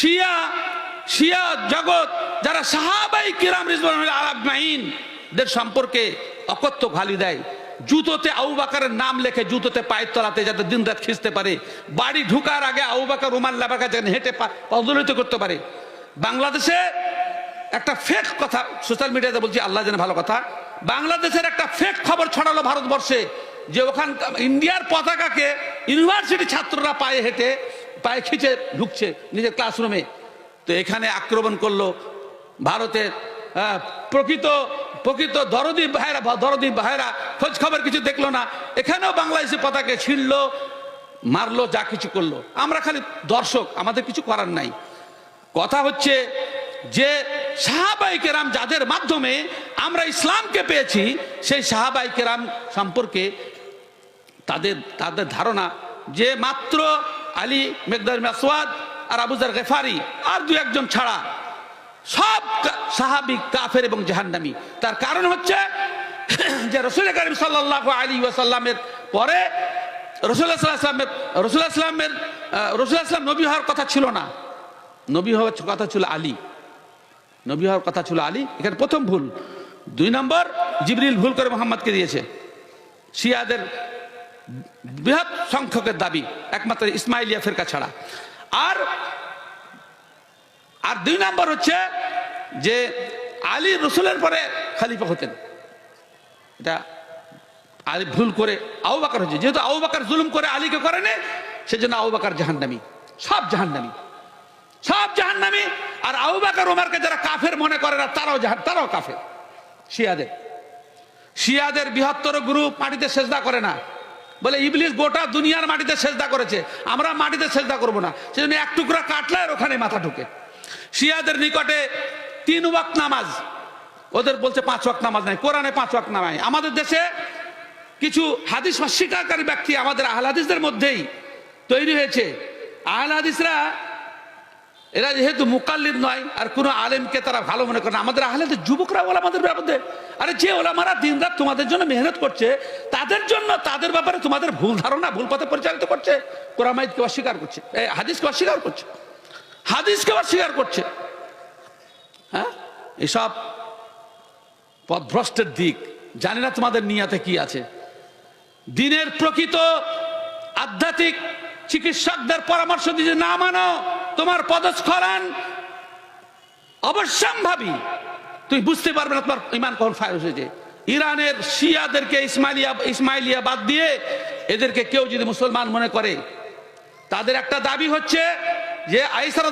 শিয়া শিয়া জগৎ, যারা সাহাবাই কিরাম রিজওয়ান আলাজমাইন দের সম্পর্কে অকথ্য গালি দেয়। জুতোতে আউবাকারের নাম লেখে, জুতোতে পায়ের তলাতে যাতে দিন রাত খিঁচতে পারে। বাড়ি ঢুকার আগে আউবাকার বাকার রুমাল লাবাকা যেন হেঁটে পা- পদদলিত করতে পারে। বাংলাদেশে একটা ফেক কথা সোশ্যাল মিডিয়াতে বলছি, আল্লাহ জানে ভালো কথা। বাংলাদেশের একটা ফেক খবর ছড়ালো ভারতবর্ষে, যে ওখান ইন্ডিয়ার পতাকাকে ইউনিভার্সিটি ছাত্ররা পায়ে হেঁটে পায়ে খিচে ঢুকছে নিজের ক্লাসরুমে তো এখানে আক্রমণ করল ভারতের আহ, প্রকৃত প্রকৃত দরদি ভাইরা দরদি ভাইরা খোঁজ খবর কিছু দেখল না। এখানেও বাংলাদেশি পতাকা ছিঁড়লো মারলো যা কিছু করল। আমরা খালি দর্শক আমাদের কিছু করার নাই। কথা হচ্ছে যে সাহাবাই কেরাম যাদের মাধ্যমে আমরা ইসলামকে পেয়েছি সেই সাহাবাই কেরাম সম্পর্কে তাদের তাদের ধারণা যে মাত্র আলী, মেঘদার মাসওয়াদ আর আবুজার গেফারি আর দু একজন ছাড়া সব কা- সাহাবি কাফের এবং জাহান্নামি। তার কারণ হচ্ছে যে রসুল করিম সাল্লাহ আলী ওয়াসাল্লামের পরে রসুল্লাহ সাল্লামের রসুল্লাহ ইসলাম নবী হওয়ার কথা ছিল না। নবী হওয়ার কথা ছিল আলী। নবী হওয়ার কথা ছিল আলী। এখানে প্রথম ভুল। দুই নম্বর, জিবরিল ভুল করে মোহাম্মদকে দিয়েছে। শিয়াদের বৃহৎ সংখ্যকের দাবি, একমাত্র ইসমাইলিয়া ফেরকা ছাড়া। আর আর দুই নম্বর হচ্ছে যে আলী রসুলের পরে খালিফা হতেন। এটা আলী ভুল করে আউ বাকার হচ্ছে যেহেতু আউ বাকার জুলুম করে আলীকে করেনি, সেজন্য আউ বাকার জাহান্নামি। সব জাহান্নামি। সব জাহান্নামি। আর আউ বাকার ওমারকে যারা কাফের মনে করে না, তারাও জাহান তারাও কাফের। শিয়াদের। শিয়াদের বৃহত্তর গ্রুপ মাটিতে সেজদা করে না। বলে, ইবলিস গোটা দুনিয়ার মাটিতে সেজদা করেছে। আমরা মাটিতে সেজদা করব না। সেজন্য এক টুকরা কাটলে আর ওখানে মাথা ঢুকে। শিয়াদের নিকটে তিন ওয়াক্ত নামাজ। ওদের বলছে পাঁচ ওয়াক্ত নামাজ নাই। কোরআনে পাঁচ ওয়াক্ত নামাজ আমাদের দেশে কিছু হাদিস স্বীকারী ব্যক্তি আমাদের আহলাদিসদের মধ্যেই তৈরি হয়েছে। আহল হাদিসরা এরা যেহেতু মুকাল্লিদ নয়, আর কোনো আলেমকে তারা ভালো মনে করে না। আমাদের আহলেদের যুবকরা ওলা আমাদের মধ্যে আরে যে ওলামারা দিন রাত তোমাদের জন্য মেহনত করছে, তাদের জন্য তাদের ব্যাপারে তোমাদের ভুল ধারণা, ভুল পথে পরিচালিত করছে। কোরআমাইদকে অস্বীকার করছে। এই হাদিসকে অস্বীকার করছে। হাদিসকে অস্বীকার করছে। হ্যাঁ? এসব পথভ্রষ্টের দিক। জানি না তোমাদের নিয়াতে কি আছে। দিনের প্রকৃত আধ্যাত্মিক চিকিৎসকদের পরামর্শ দিয়ে না মানো তোমার পদস্খলন অবশ্যম্ভাবী। তুই বুঝতে পারবে না তোমার ইমান কখন ফায়ার হয়েছে। ইরানের শিয়াদেরকে ইসমাইলিয়া ইসমাইলিয়া বাদ দিয়ে এদেরকে কেউ যদি মুসলমান মনে করে, তাদের একটা দাবি হচ্ছে যে আইসার